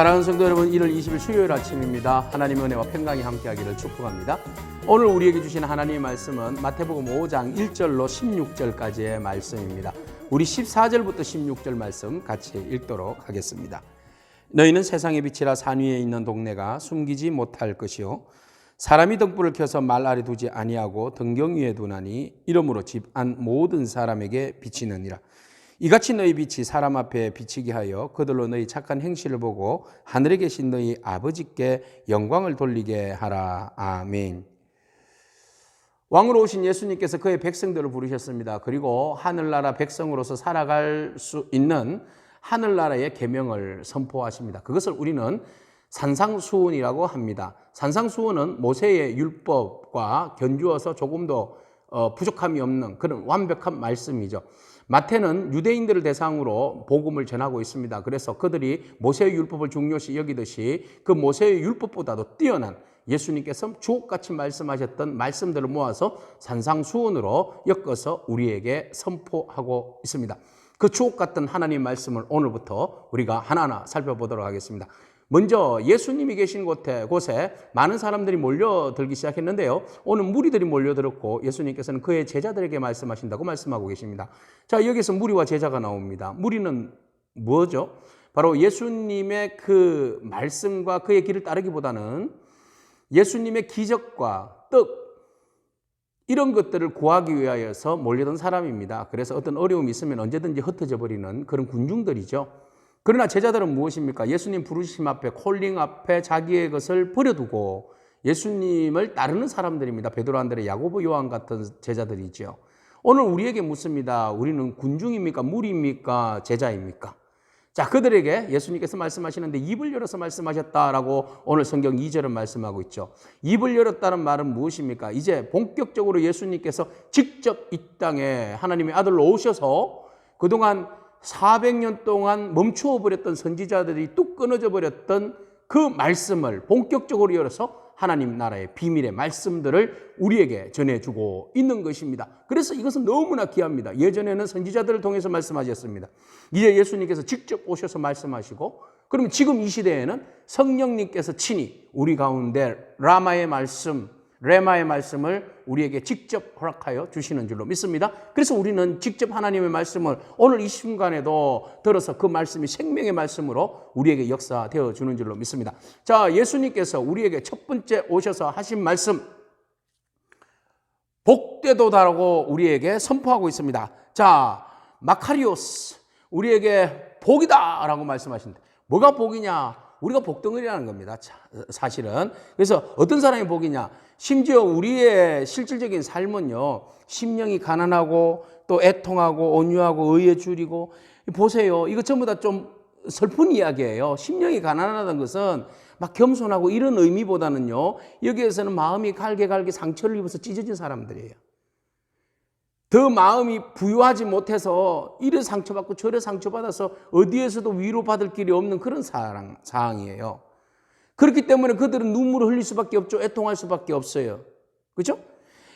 사랑하는 성도 여러분, 1월 20일 수요일 아침입니다. 하나님의 은혜와 평강이 함께하기를 축복합니다. 오늘 우리에게 주신 하나님의 말씀은 마태복음 5장 1절로 16절까지의 말씀입니다. 우리 14절부터 16절 말씀 같이 읽도록 하겠습니다. 너희는 세상의 빛이라 산 위에 있는 동네가 숨기지 못할 것이요 사람이 등불을 켜서 말 아래 두지 아니하고 등경 위에 두나니 이러므로 집 안 모든 사람에게 비치느니라. 이같이 너희 빛이 사람 앞에 비치게 하여 그들로 너희 착한 행실을 보고 하늘에 계신 너희 아버지께 영광을 돌리게 하라. 아멘. 왕으로 오신 예수님께서 그의 백성들을 부르셨습니다. 그리고 하늘나라 백성으로서 살아갈 수 있는 하늘나라의 계명을 선포하십니다. 그것을 우리는 산상수훈이라고 합니다. 산상수훈은 모세의 율법과 견주어서 조금 더 어, 부족함이 없는 그런 완벽한 말씀이죠. 마태는 유대인들을 대상으로 복음을 전하고 있습니다. 그래서 그들이 모세의 율법을 중요시 여기듯이 그 모세의 율법보다도 뛰어난 예수님께서 주옥같이 말씀하셨던 말씀들을 모아서 산상수훈으로 엮어서 우리에게 선포하고 있습니다. 그 주옥 같은 하나님 말씀을 오늘부터 우리가 하나하나 살펴보도록 하겠습니다. 먼저 예수님이 계신 곳에, 곳에 많은 사람들이 몰려들기 시작했는데요. 오늘 무리들이 몰려들었고 예수님께서는 그의 제자들에게 말씀하신다고 말씀하고 계십니다. 자, 여기서 무리와 제자가 나옵니다. 무리는 뭐죠? 바로 예수님의 그 말씀과 그의 길을 따르기보다는 예수님의 기적과 떡, 이런 것들을 구하기 위하여서 몰려든 사람입니다. 그래서 어떤 어려움이 있으면 언제든지 흩어져 버리는 그런 군중들이죠. 그러나 제자들은 무엇입니까? 예수님 부르심 앞에 콜링 앞에 자기의 것을 버려두고 예수님을 따르는 사람들입니다. 베드로 안드레 야고보 요한 같은 제자들이죠. 오늘 우리에게 묻습니다. 우리는 군중입니까? 무리입니까? 제자입니까? 자, 그들에게 예수님께서 말씀하시는데 입을 열어서 말씀하셨다라고 오늘 성경 2절은 말씀하고 있죠. 입을 열었다는 말은 무엇입니까? 이제 본격적으로 예수님께서 직접 이 땅에 하나님의 아들로 오셔서 그동안 400년 동안 멈추어 버렸던 선지자들이 뚝 끊어져 버렸던 그 말씀을 본격적으로 열어서 하나님 나라의 비밀의 말씀들을 우리에게 전해주고 있는 것입니다. 그래서 이것은 너무나 귀합니다. 예전에는 선지자들을 통해서 말씀하셨습니다. 이제 예수님께서 직접 오셔서 말씀하시고, 그러면 지금 이 시대에는 성령님께서 친히 우리 가운데 라마의 말씀, 레마의 말씀을 우리에게 직접 허락하여 주시는 줄로 믿습니다. 그래서 우리는 직접 하나님의 말씀을 오늘 이 순간에도 들어서 그 말씀이 생명의 말씀으로 우리에게 역사되어 주는 줄로 믿습니다. 자, 예수님께서 우리에게 첫 번째 오셔서 하신 말씀, 복되도다라고 우리에게 선포하고 있습니다. 자, 마카리오스, 우리에게 복이다라고 말씀하신다. 뭐가 복이냐? 우리가 복덩어리라는 겁니다. 사실은. 그래서 어떤 사람이 복이냐? 심지어 우리의 실질적인 삶은요, 심령이 가난하고 또 애통하고 온유하고 의에 줄이고 보세요. 이거 전부 다 좀 슬픈 이야기예요. 심령이 가난하다는 것은 막 겸손하고 이런 의미보다는요, 여기에서는 마음이 갈게 갈게 상처를 입어서 찢어진 사람들이에요. 더 마음이 부유하지 못해서 이래 상처받고 저래 상처받아서 어디에서도 위로받을 길이 없는 그런 사랑, 상황이에요. 그렇기 때문에 그들은 눈물을 흘릴 수밖에 없죠. 애통할 수밖에 없어요. 그죠?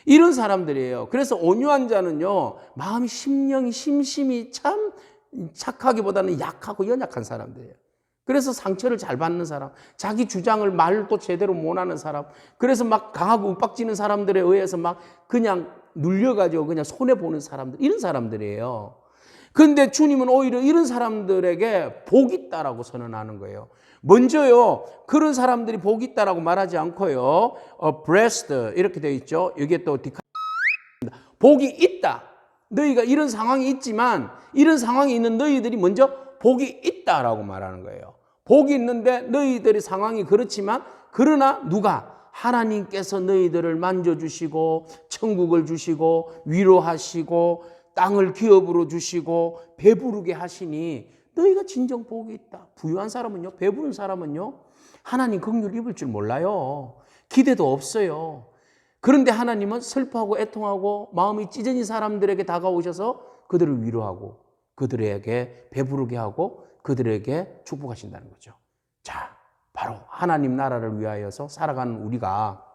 이런 사람들이에요. 그래서 온유한 자는요, 마음이 심령이 심심이 참 착하기보다는 약하고 연약한 사람들이에요. 그래서 상처를 잘 받는 사람, 자기 주장을 말도 제대로 못하는 사람, 그래서 막 강하고 윽박지는 사람들에 의해서 막 그냥 눌려가지고 그냥 손해보는 사람들, 이런 사람들이에요. 근데 주님은 오히려 이런 사람들에게 복 있다라고 선언하는 거예요. 먼저요, 그런 사람들이 복 있다라고 말하지 않고요, 어, blessed, 이렇게 되어 있죠. 여기에 또 디카, 복이 있다. 너희가 이런 상황이 있지만, 이런 상황이 있는 너희들이 먼저 복이 있다라고 말하는 거예요. 복이 있는데 너희들의 상황이 그렇지만, 그러나 누가? 하나님께서 너희들을 만져주시고, 천국을 주시고, 위로하시고, 땅을 기업으로 주시고, 배부르게 하시니, 너희가 진정 복이 있다. 부유한 사람은요, 배부른 사람은요, 하나님 긍휼 입을 줄 몰라요. 기대도 없어요. 그런데 하나님은 슬퍼하고 애통하고 마음이 찢어진 사람들에게 다가오셔서 그들을 위로하고 그들에게 배부르게 하고 그들에게 축복하신다는 거죠. 자, 바로 하나님 나라를 위하여서 살아가는 우리가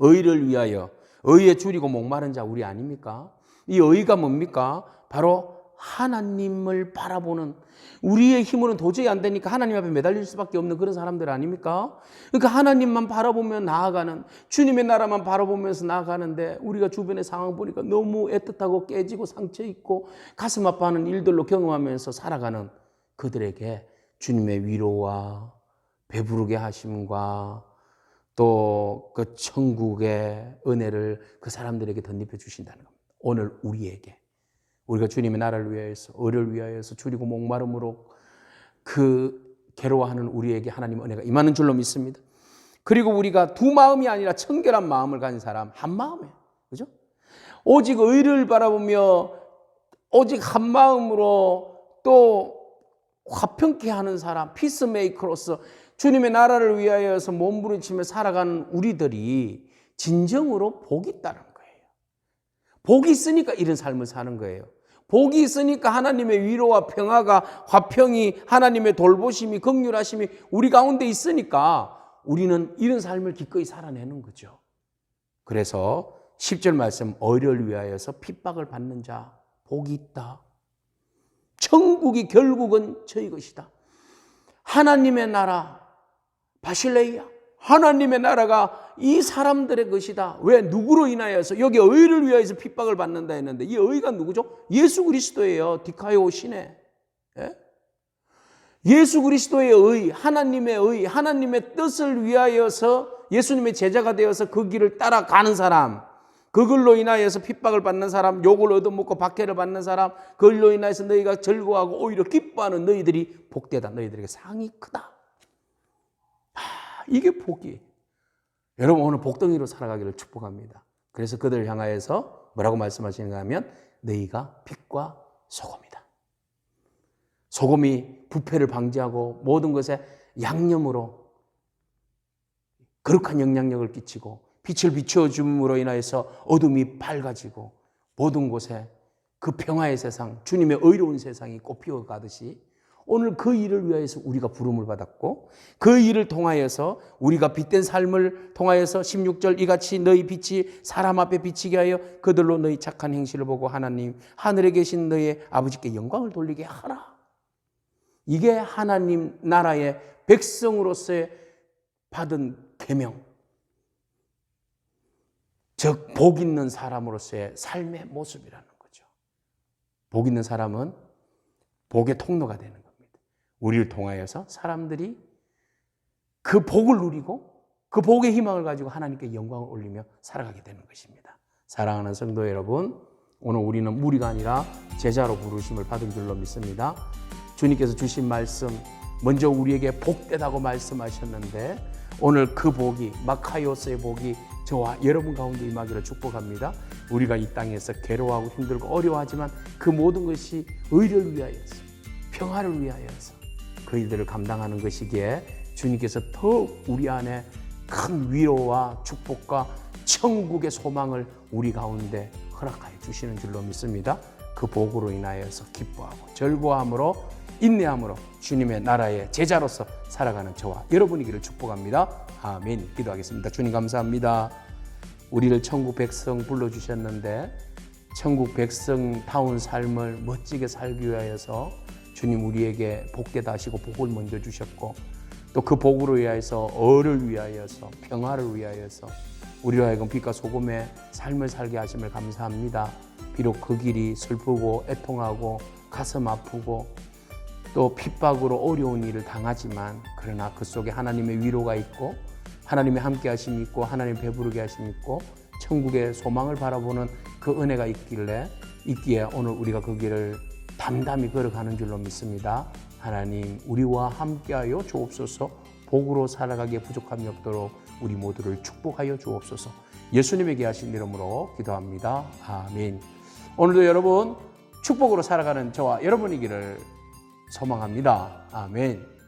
의를 위하여 의에 줄이고 목마른 자 우리 아닙니까? 이 의가 뭡니까? 바로 하나님을 바라보는 우리의 힘으로는 도저히 안 되니까 하나님 앞에 매달릴 수밖에 없는 그런 사람들 아닙니까? 그러니까 하나님만 바라보며 나아가는 주님의 나라만 바라보면서 나아가는데 우리가 주변의 상황 보니까 너무 애틋하고 깨지고 상처 있고 가슴 아파하는 일들로 경험하면서 살아가는 그들에게 주님의 위로와 배부르게 하심과 또 그 천국의 은혜를 그 사람들에게 덧입혀 주신다는 겁니다. 오늘 우리에게 우리가 주님의 나라를 위하여서 의를 위하여서 줄이고 목마름으로 그 괴로워하는 우리에게 하나님 은혜가 임하는 줄로 믿습니다. 그리고 우리가 두 마음이 아니라 청결한 마음을 가진 사람 한 마음이에요. 그죠? 오직 의를 바라보며 오직 한 마음으로 또 화평케 하는 사람, 피스메이커로서 주님의 나라를 위하여서 몸부림치며 살아가는 우리들이 진정으로 복이 거예요. 복이 있으니까 이런 삶을 사는 거예요. 복이 있으니까 하나님의 위로와 평화가 화평이 하나님의 돌보심이 긍휼하심이 우리 가운데 있으니까 우리는 이런 삶을 기꺼이 살아내는 거죠. 그래서 10절 말씀 어를 위하여서 핍박을 받는 자 복이 있다. 천국이 결국은 저희 것이다. 하나님의 나라 바실레이야. 하나님의 나라가 이 사람들의 것이다. 왜 누구로 인하여서 여기 의를 위하여서 핍박을 받는다 했는데 이 의가 누구죠? 예수 그리스도예요. 디카요 신의. 예? 예수 그리스도의 의, 하나님의 의, 하나님의 뜻을 위하여서 예수님의 제자가 되어서 그 길을 따라가는 사람, 그걸로 인하여서 핍박을 받는 사람, 욕을 얻어먹고 박해를 받는 사람, 그걸로 인하여서 너희가 즐거워하고 오히려 기뻐하는 너희들이 복되다. 너희들에게 상이 크다. 하, 이게 복이에요. 여러분 오늘 복덩이로 살아가기를 축복합니다. 그래서 그들을 향하여서 뭐라고 말씀하시는가 하면 너희가 빛과 소금이다. 소금이 부패를 방지하고 모든 것에 양념으로 거룩한 영향력을 끼치고 빛을 비춰줌으로 인하여서 어둠이 밝아지고 모든 곳에 그 평화의 세상, 주님의 의로운 세상이 꽃피어 가듯이 오늘 그 일을 위하여서 우리가 부름을 받았고 그 일을 통하여서 우리가 빛된 삶을 통하여서 16절 이같이 너희 빛이 사람 앞에 비치게 하여 그들로 너희 착한 행실을 보고 하나님 하늘에 계신 너희 아버지께 영광을 돌리게 하라. 이게 하나님 나라의 백성으로서의 받은 계명. 즉, 복 있는 사람으로서의 삶의 모습이라는 거죠. 복 있는 사람은 복의 통로가 되는 겁니다. 우리를 통하여서 사람들이 그 복을 누리고 그 복의 희망을 가지고 하나님께 영광을 올리며 살아가게 되는 것입니다. 사랑하는 성도 여러분, 오늘 우리는 무리가 아니라 제자로 부르심을 받은 줄로 믿습니다. 주님께서 주신 말씀, 먼저 우리에게 복되다고 말씀하셨는데 오늘 그 복이 마카이오스의 복이 저와 여러분 가운데 임하기를 축복합니다. 우리가 이 땅에서 괴로워하고 힘들고 어려워하지만 그 모든 것이 의를 위하여서 평화를 위하여서 그 일들을 감당하는 것이기에 주님께서 더욱 우리 안에 큰 위로와 축복과 천국의 소망을 우리 가운데 허락하여 주시는 줄로 믿습니다. 그 복으로 인하여서 기뻐하고 즐거워함으로 인내함으로 주님의 나라의 제자로서 살아가는 저와 여러분이기를 축복합니다. 아멘. 기도하겠습니다. 주님 감사합니다. 우리를 천국 백성 불러 주셨는데 천국 백성다운 삶을 멋지게 살기 위하여서 주님 우리에게 복되다 하시고 복을 먼저 주셨고 또 그 복으로 위하여서 어를 위하여서 평화를 위하여서 우리로 하여금 빛과 소금의 삶을 살게 하심을 감사합니다. 비록 그 길이 슬프고 애통하고 가슴 아프고 또 핍박으로 어려운 일을 당하지만 그러나 그 속에 하나님의 위로가 있고 하나님의 함께 하심이 있고 하나님 배부르게 하심이 있고 천국의 소망을 바라보는 그 은혜가 있길래 있기에 오늘 우리가 그 길을 담담히 걸어가는 줄로 믿습니다. 하나님 우리와 함께하여 주옵소서 복으로 살아가기에 부족함이 없도록 우리 모두를 축복하여 주옵소서 예수님에게 하신 이름으로 기도합니다. 아멘. 오늘도 여러분 축복으로 살아가는 저와 여러분이기를 소망합니다. 아멘.